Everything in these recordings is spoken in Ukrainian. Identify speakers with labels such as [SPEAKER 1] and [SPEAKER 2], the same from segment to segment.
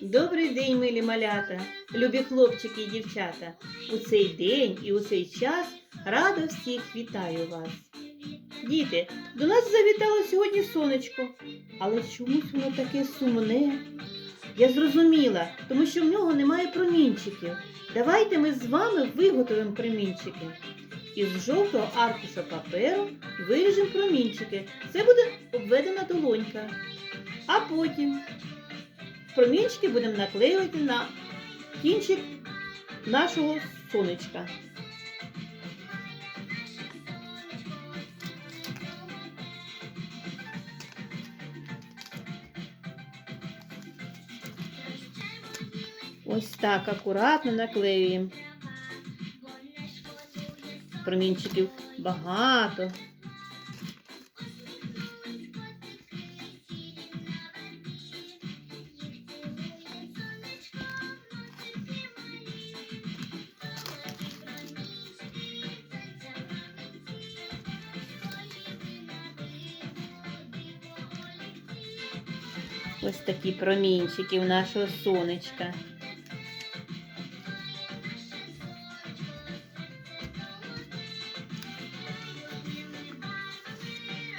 [SPEAKER 1] Добрий день, милі малята, любі хлопчики і дівчата. У цей день і у цей час радо всіх вітаю вас. Діти, до нас завітало сьогодні сонечко, але чомусь воно таке сумне. Я зрозуміла, тому що в нього немає промінчиків. Давайте ми з вами виготовимо промінчики. Із жовтого аркуша паперу виріжемо промінчики. Це буде обведена долонька. А потім промінчики будемо наклеювати на кінчик нашого сонечка. Ось так акуратно наклеюємо. Промінчиків багато. Ось такі промінчики у нашого сонечка.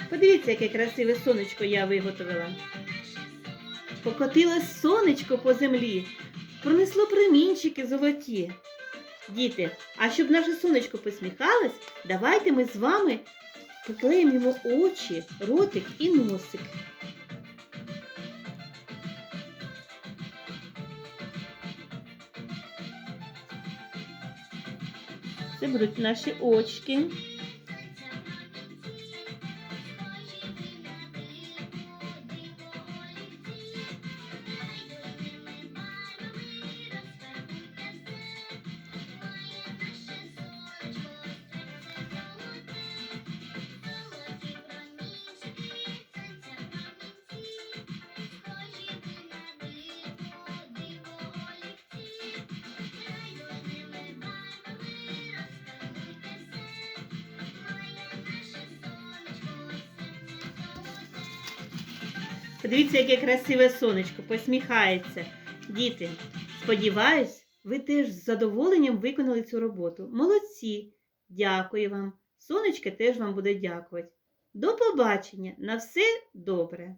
[SPEAKER 1] Подивіться, яке красиве сонечко я виготовила. Покотилось сонечко по землі, пронесло промінчики золоті. Діти, а щоб наше сонечко посміхалось, давайте ми з вами поклеїмо йому очі, ротик і носик. Це будуть наші очки. Подивіться, яке красиве сонечко, посміхається. Діти, сподіваюсь, ви теж з задоволенням виконали цю роботу. Молодці! Дякую вам. Сонечко теж вам буде дякувати. До побачення! На все добре!